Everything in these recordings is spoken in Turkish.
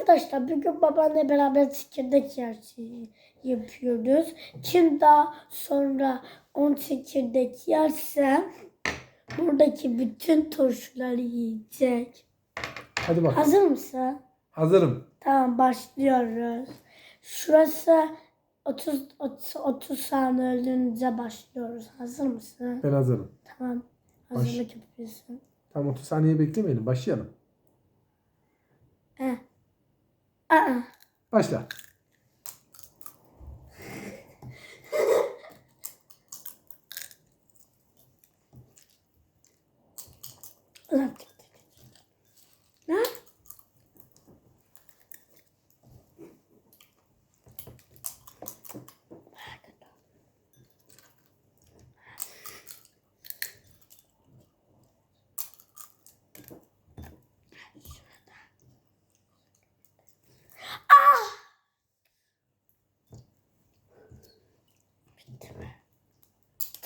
Arkadaşlar bugün babanla beraber çekirdek yersi yapıyoruz. Kim daha sonra 10 çekirdek yerse buradaki bütün turşuları yiyecek. Hadi bak. Hazır mısın? Hazırım. Tamam başlıyoruz. Şurası 30 30, 30 saniye önce başlıyoruz. Hazır mısın? Ben hazırım. Tamam. Hazırlık yapıyorsun. Tam 30 saniye beklemeyelim. Başlayalım. Başla. Laptop.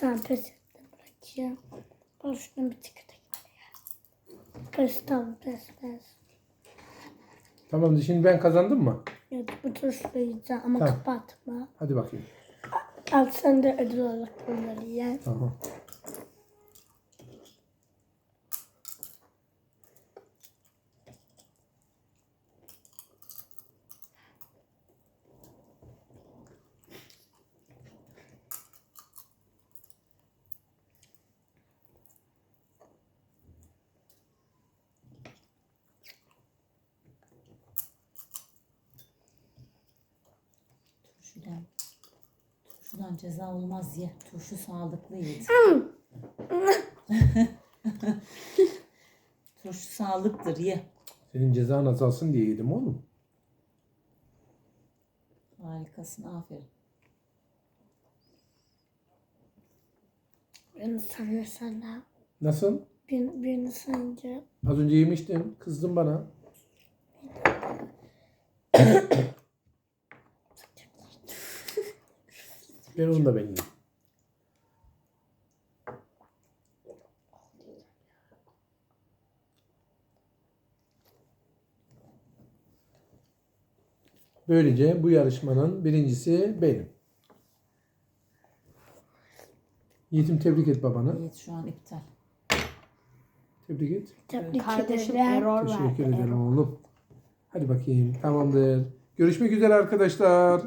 Tamam pes bırakacağım. Boşuna bir tıkıdık var ya. Pes tamam pes pes. Tamam şimdi ben kazandım mı? Evet bu turşuyu yiyeceğim ama Tamam. kapatma. Hadi bakayım. Al sen de ödül olarak bunları ye. Tamam. Turşudan ceza olmaz ye. Turşu sağlıklı ye. Turşu sağlıktır ye. Senin cezan azalsın diye yedim oğlum. Harikasın aferin. Birini sen sen de. Nasıl? Bir, birini ye. Az önce yemiştim. Kızdın bana. ben onu da ben yiyeyim. Böylece bu yarışmanın birincisi benim. Yiğitim tebrik et babanı. Yiğit şu an iptal. Tebrik et. Tebrik Kardeşim Teşekkür ederim oğlum. Hadi bakayım. Tamamdır. Görüşmek üzere arkadaşlar.